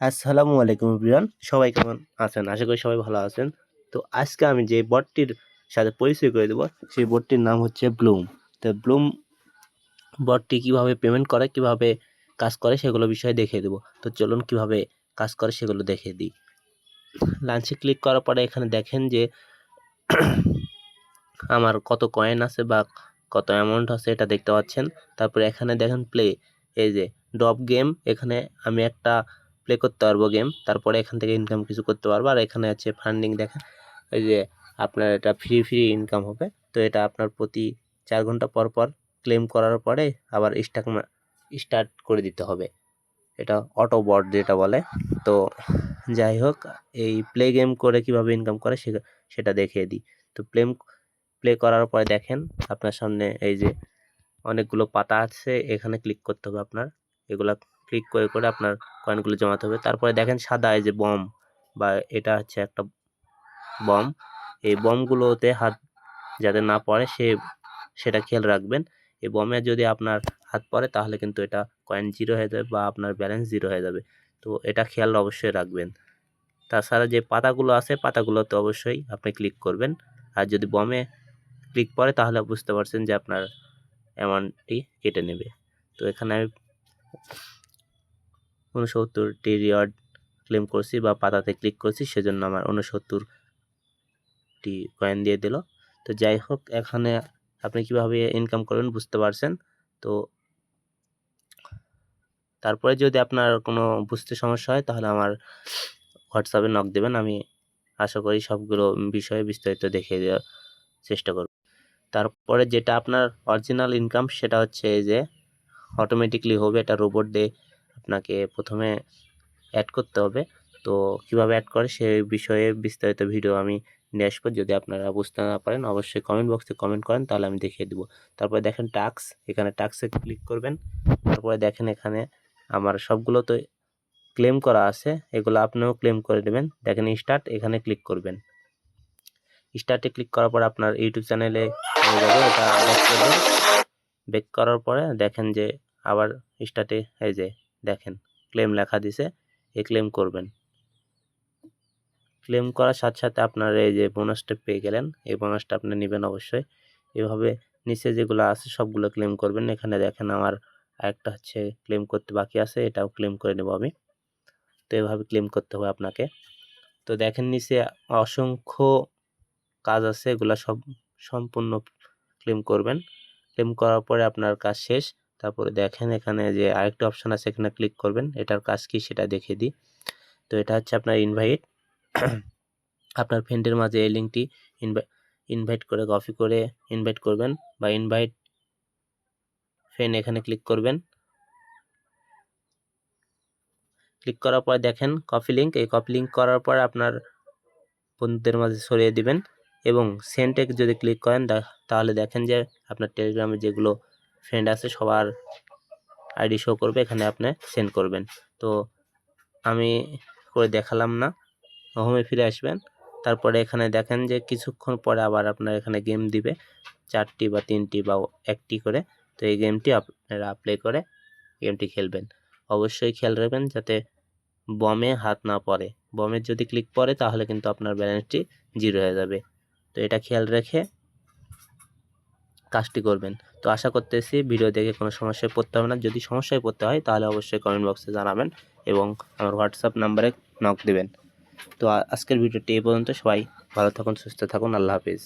আসসালামু আলাইকুম প্রিয়ান সবাই কেমন আছেন? আশা করি সবাই ভালো আছেন। তো আজকে আমি যে বটটির সাথে পরিচয় করে দেবো, সেই বটটির নাম হচ্ছে ব্লুম। তো ব্লুম বটটি কীভাবে পেমেন্ট করে, কীভাবে কাজ করে সেগুলো বিষয়ে দেখিয়ে দেবো। তো চলুন কীভাবে কাজ করে সেগুলো দেখিয়ে দিই। লাঞ্চে ক্লিক করার পরে এখানে দেখেন যে আমার কত কয়েন আছে বা কত অ্যামাউন্ট আছে, এটা দেখতে পাচ্ছেন। তারপরে এখানে দেখেন প্লে এই যে ডপ গেম এখানে আমি একটা প্লে করতে পারব গেম তারপরে এখান থেকে ইনকাম কিছু করতে পারব। আর এখানে আছে ফান্ডিং দেখেন ওই যে আপনার এটা ফ্রি ফ্রি ইনকাম হবে। তো এটা আপনার প্রতি চার ঘণ্টা পর পর ক্লেম করার পরে আবার স্টাক স্টার্ট করে দিতে হবে। এটা অটো বট যেটা বলে। তো যাই হোক, এই প্লে গেম করে কীভাবে ইনকাম করে সেটা দেখিয়ে দিই। তো প্লে প্লে করার পরে দেখেন, আপনার সামনে এই যে অনেকগুলো পাতা আছে, এখানে ক্লিক করতে হবে আপনার। এগুলা ক্লিক করে করে আপনার কয়েনগুলো জমাতে হবে। তারপরে দেখেন সাদা এই যে বম বা এটা হচ্ছে একটা বম এই বমগুলোতে হাত যাতে না পড়ে, সে, সেটা খেয়াল রাখবেন। এই বমে যদি আপনার হাত পড়ে, তাহলে কিন্তু এটা কয়েন জিরো হয়ে যাবে বা আপনার ব্যালেন্স জিরো হয়ে যাবে। তো এটা খেয়াল অবশ্যই রাখবেন। তাছাড়া যে পাতাগুলো আছে, পাতাগুলোতে অবশ্যই আপনি ক্লিক করবেন। আর যদি বমে ক্লিক পরে তাহলে বুঝতে পারছেন যে আপনার অ্যামাউন্টটি কেটে নেবে। তো এখানে আমি উনসত্তরটি রিওয়ার্ড ক্লেম করছি বা পাতাতে ক্লিক করছি, সেজন্য আমার উনসত্তরটি কয়েন দিয়ে দিল। তো যাই হোক, এখানে আপনি কীভাবে ইনকাম করবেন বুঝতে পারছেন। তো তারপরে যদি আপনার কোনো বুঝতে সমস্যা হয়, তাহলে আমার হোয়াটসঅ্যাপে নক দেবেন, আমি আশা করি সবগুলো বিষয়ে বিস্তারিত দেখিয়ে দেওয়ার চেষ্টা করব। তারপরে যেটা আপনার অরিজিনাল ইনকাম সেটা হচ্ছে এই যে অটোমেটিকলি হবে, এটা রোবট দিয়ে আপনাকে প্রথমে অ্যাড করতে হবে। তো কীভাবে অ্যাড করে সেই বিষয়ে বিস্তারিত ভিডিও আমি নিয়ে আসব। যদি আপনারা বুঝতে না পারেন, অবশ্যই কমেন্ট বক্সে কমেন্ট করেন, তাহলে আমি দেখিয়ে দেবো। তারপরে দেখেন টাক্স এখানে টাক্সে ক্লিক করবেন। তারপরে দেখেন এখানে আমার সবগুলো তো ক্লেম করা আছে, এগুলো আপনিও ক্লেম করে দেবেন দেখেন স্টার্ট এখানে ক্লিক করবেন। স্টার্টে ক্লিক করার পর আপনার ইউটিউব চ্যানেলে যাবে, এটা ব্যাক করার পরে দেখেন যে আবার স্টার্টে এই যে দেখেন ক্লেম লেখা দিছে এই ক্লেম করবেন। ক্লেম করার সাথে সাথে আপনার এই যে বোনাসটা পেয়ে গেলেন, এই বোনাসটা আপনি নেবেন অবশ্যই। এভাবে নিচে যেগুলো আছে সবগুলো ক্লেম করবেন। এখানে দেখেন আমার আরেকটা হচ্ছে ক্লেম করতে বাকি আছে, এটাও ক্লেম করে নেব আমি। তো এভাবে ক্লেম করতে হবে আপনাকে। তো দেখেন নিচে অসংখ্য কাজ আছে, এগুলো সব সম্পূর্ণ ক্লেম করবেন। ক্লেম করার পরে আপনার কাজ শেষ। তারপরে দেখেন এখানে যে আরেকটা অপশান আছে, এখানে ক্লিক করবেন। এটার কাজ কি সেটা দেখে দিই। তো এটা হচ্ছে আপনার ইনভাইট আপনার ফ্রেন্ডের মাঝে এই লিঙ্কটি ইনভাইট করে কপি করে ইনভাইট করবেন বা ইনভাইট ফ্রেন্ড এখানে ক্লিক করবেন। ক্লিক করার পর দেখেন কপি লিঙ্ক এই কপি লিঙ্ক করার পর আপনার বন্ধুদের মাঝে সরিয়ে দিবেন এবং সেন্টেক যদি ক্লিক করেন তাহলে দেখেন যে আপনার টেলিগ্রামে যেগুলো ফ্রেন্ড আছে, সবার আইডি শো করবে, এখানে আপনি সেন্ড করবেন। তো আমি করে দেখালাম না, হোমে ফিরে আসবেন। তারপরে এখানে দেখেন যে কিছুক্ষণ পরে আবার আপনার এখানে গেম দিবে, চারটি বা তিনটি বা একটি করে। তো এই গেমটি আপনারা প্লে করে গেমটি খেলবেন। অবশ্যই খেয়াল রাখবেন যাতে বমে হাত না পড়ে। বমের যদি ক্লিক পড়ে, তাহলে কিন্তু আপনার ব্যালেন্সটি জিরো হয়ে যাবে। তো এটা খেয়াল রেখে কাজটি করবেন। তো আশা করতেছি ভিডিও দেখে কোনো সমস্যায় পড়তে হবে না। যদি সমস্যায় পড়তে হয় তাহলে অবশ্যই কমেন্ট বক্সে জানাবেন এবং আমার হোয়াটসঅ্যাপ নাম্বারে নক দেবেন। তো আজকের ভিডিওটি এ পর্যন্ত। সবাই ভালো থাকুন, সুস্থ থাকুন। আল্লাহ হাফিজ।